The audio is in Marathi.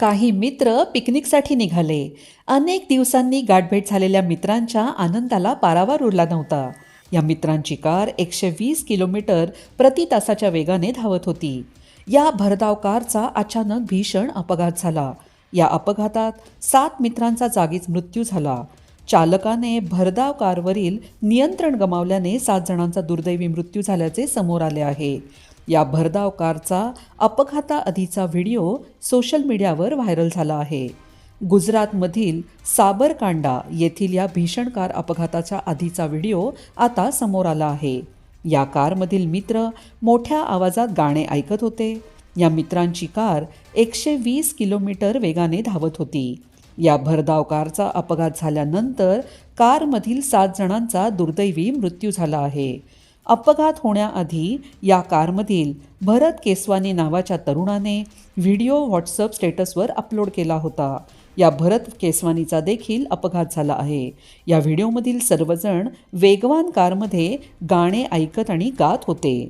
काही मित्र पिकनिकसाठी निघाले. अनेक दिवसांनी गाठभेट झालेल्या मित्रांच्या आनंदाला पारावार उरला नव्हता. या मित्रांची कार एकशे वीस किलोमीटर प्रति तासाच्या वेगाने धावत होती. या भरधाव कारचा अचानक भीषण अपघात झाला. या अपघातात सात मित्रांचा जागीच मृत्यू झाला. चालकाने भरधाव कारवरील नियंत्रण गमावल्याने सात जणांचा दुर्दैवी मृत्यू झाल्याचे समोर आले आहे. या भरधाव कारचा अपघाताआधीचा व्हिडिओ सोशल मीडियावर व्हायरल झाला आहे. गुजरातमधील साबरकांडा येथील या भीषण कार अपघाताच्या आधीचा व्हिडिओ आता समोर आला आहे. या कारमधील मित्र मोठ्या आवाजात गाणे ऐकत होते. या मित्रांची कार एकशे वीस किलोमीटर वेगाने धावत होती. या भरधाव कारचा अपघात झाल्यानंतर कारमधील सात जणांचा दुर्दैवी मृत्यू झाला आहे. अपघात होण्याआधी या कारमधील भरत केसवानी नावाच्या तरुणाने व्हिडिओ व्हॉट्सअप स्टेटसवर अपलोड केला होता. या भरत केसवानीचा देखील अपघात झाला आहे. या व्हिडिओमधील सर्वजण वेगवान कारमध्ये गाणे ऐकत आणि गात होते.